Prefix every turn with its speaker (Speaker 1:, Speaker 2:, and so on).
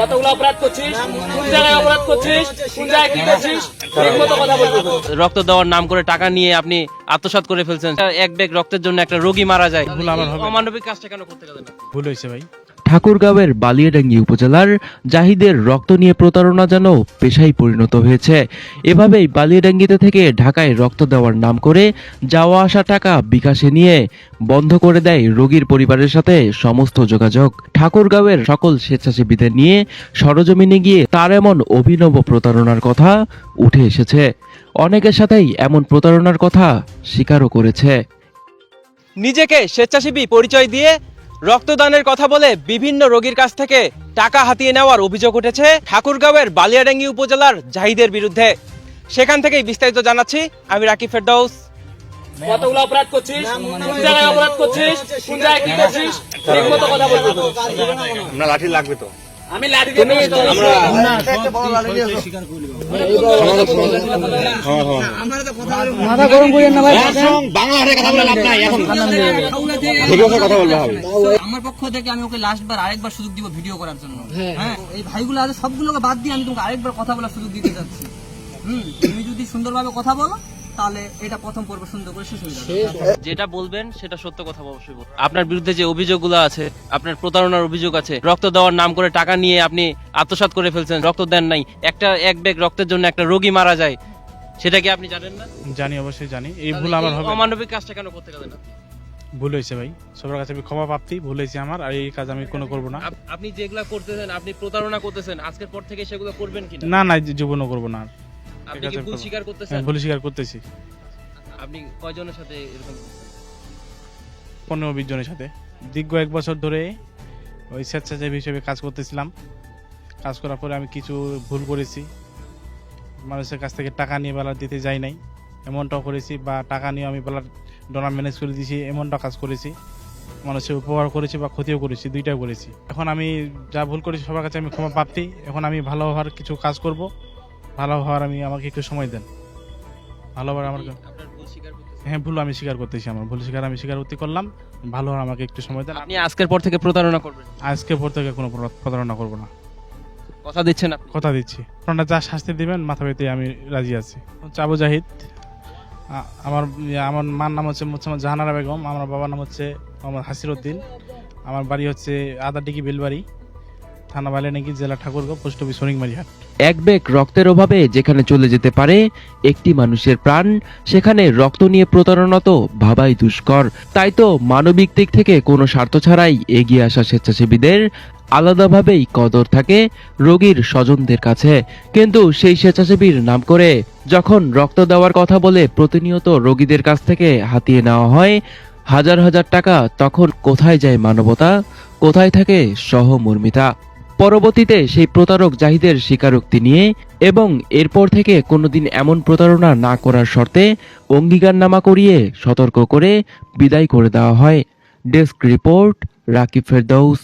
Speaker 1: কতগুলো অপরাধ করছিস? কোন জায়গায় অপরাধ করছিস? কোন জায়গায় কি করছিস? মতো কথা বলবি
Speaker 2: রক্ত দেওয়ার নাম করে টাকা নিয়ে আপনি আত্মসাৎ করে ফেলছেন। এক ব্যাগ রক্তের জন্য একটা রোগী মারা যায়।
Speaker 3: ভুল আমার
Speaker 2: অমানবিক কাজটা কেন করতে গেলেন
Speaker 3: ভুল হয়েছে ভাই।
Speaker 4: ঠাকুরগাঁওয়ের বালিয়াডাঙ্গি উপজেলার জাহিদের রক্ত নিয়ে প্রতারণা যেন পেশায় পরিণত হয়েছে। এভাবেই বালিয়াডাঙ্গিতে থেকে ঢাকায় রক্ত দেওয়ার নাম করে যাওয়া আসা টাকা বিকাশে নিয়ে বন্ধ করে দেয় রোগীর পরিবারের সাথে সমস্ত যোগাযোগ। ঠাকুরগাঁওয়ের সকল স্বেচ্ছাসেবীদের নিয়ে সরজমিনে গিয়ে তার এমন অভিনব প্রতারণার কথা উঠে এসেছে। অনেকের সাথেই এমন প্রতারণার কথা স্বীকারও করেছে।
Speaker 2: নিজেকে স্বেচ্ছাসেবী পরিচয় দিয়ে রক্তদানের কথা বলে বিভিন্ন রোগীর কাছ থেকে টাকা হাতিয়ে নেওয়ার অভিযোগ উঠেছে ঠাকুরগাঁওয়ের বালিয়াডাঙ্গি উপজেলার জাহিদের বিরুদ্ধে। সেখান থেকেই বিস্তারিত জানাচ্ছি আমি রাকিব ফেরদৌস।
Speaker 1: কতগুলো অপরাধ করছিস? কোন জায়গায় অপরাধ করছিস? কোন জায়গায় কি করছিস? ঠিক মতো কথা বলবি
Speaker 5: লাঠি লাগবে তো।
Speaker 1: আমি লাঠি দিয়ে মেরেছি।
Speaker 5: বাংলা হাটে কথা বলে লাভ নাই এখন। কথা বলতে হবে।
Speaker 6: আমার পক্ষ থেকে আমি ওকে লাস্ট বার আরেকবার সুযোগ দিব ভিডিও করার জন্য। হ্যাঁ এই ভাইগুলো আছে সবগুলোকে বাদ দিয়ে আমি তোমাকে আরেকবার কথা বলার সুযোগ দিতে যাচ্ছি। হুম তুমি যদি সুন্দরভাবে কথা বলো তাহলে এটা প্রথম পর্ব সুন্দর করে শেষ হয়ে যাবে।
Speaker 2: যেটা বলবেন সেটা সত্য কথা অবশ্যই বলবেন। আপনার বিরুদ্ধে যে অভিযোগগুলো আছে আপনার প্রতারণার অভিযোগ আছে রক্ত দেওয়ার নাম করে টাকা নিয়ে আপনি আত্মসাৎ করে ফেলছেন রক্ত দেন নাই একটা এক ব্যাগ রক্তের জন্য একটা রোগী মারা যায় সেটা কি আপনি জানেন না?
Speaker 3: জানি অবশ্যই জানি। এই ভুল আমার হবে।
Speaker 2: অমানবিক কাজটা কেন করতে গেলেন?
Speaker 3: ভুল হয়েছে ভাই। সবার কাছে আমি ক্ষমা প্রাপ্তি ভুল হয়েছে আমার আর এই কাজ আমি কোনো করব না।
Speaker 2: আপনি যেগুলা করতেছেন আপনি প্রতারণা করতেছেন আজকের পর থেকে সেগুলো করবেন কিনা?
Speaker 3: না না জীবনও করব না আর।
Speaker 2: আপনি কি ভুল স্বীকার করতেছেন?
Speaker 3: হ্যাঁ, ভুল স্বীকার করতেছি।
Speaker 2: আপনি কয়জনের সাথে এরকম?
Speaker 3: পনেরো বিশ জনের সাথে। দীর্ঘ এক বছর ধরে ওই স্বেচ্ছাসেবী হিসেবে কাজ করতেছিলাম। কাজ করার পরে আমি কিছু ভুল করেছি। মানুষের কাছ থেকে টাকা নিয়ে বেলা দিতে যাই নাই। এমনটাও করেছি বা টাকা নিয়ে আমি বেলার ডলার ম্যানেজ করে দিয়েছি এমনটা কাজ করেছি। মানুষের উপকার করেছি বা ক্ষতিও করেছি দুইটাও করেছি। এখন আমি যা ভুল করেছি সবার কাছে আমি ক্ষমা প্রাপ্তি। এখন আমি ভালো হওয়ার কিছু কাজ করব। ভালো হওয়ার আমি আমাকে একটু সময় দেন। ভালো হওয়ার আমার হ্যাঁ ভুল আমি স্বীকার করতেছি আমার। ভুল স্বীকার আমি স্বীকার করতে করলাম। ভালো হওয়ার আমাকে একটু সময় দেন।
Speaker 2: আপনি আজকের পর থেকে প্রতারণা করবেন।
Speaker 3: আজকে পর থেকে কোনো প্রতারণা করব না।
Speaker 2: কথা দিচ্ছেন আপনি।
Speaker 3: কথা দিচ্ছি। আপনারা যা শাস্তি দিবেন মাথা পেতে আমি রাজি আছি। হচ্ছে আবু জাহিদ আমার আমার মার নাম হচ্ছে মোহাম্মদ জাহানারা বেগম। আমার বাবার নাম হচ্ছে মোহাম্মদ হাসির উদ্দিন আমার বাড়ি হচ্ছে আদা আদাডিগি বেলবাড়ি। থানা বালিয়ানাগি জেলা ঠাকুরগাঁও, পোস্ট অফিস সরিংমারিহাট
Speaker 4: এক ব্যাগ রক্তের অভাবে যেখানে চলে যেতে পারে, একটি মানুষের প্রাণ, সেখানে রক্ত নিয়ে প্রতারণা তো ভাবাই দুষ্কর। তাই তো মানবিক দিক থেকে কোনো স্বার্থ ছাড়াই এগিয়ে আসা স্বেচ্ছাসেবীদের আলাদাভাবেই কদর থাকে রোগীর স্বজনদের কাছে। কিন্তু সেই স্বেচ্ছাসেবীর নাম করে যখন রক্ত দেওয়ার কথা বলে প্রতিনিয়ত রোগীদের কাছ থেকে হাতিয়ে নেওয়া হয়, হাজার হাজার টাকা, তখন কোথায় যায় মানবতা? কোথায় থাকে সহমর্মিতা? পরবর্তীতে সেই প্রতারক জাহিদের স্বীকারোক্তি নিয়ে এবং এরপর থেকে কোনোদিন এমন প্রতারণা না করার শর্তে অঙ্গীকারনামা করিয়ে সতর্ক করে বিদায় করে দেওয়া হয়। Desk report, Rakib Ferdous.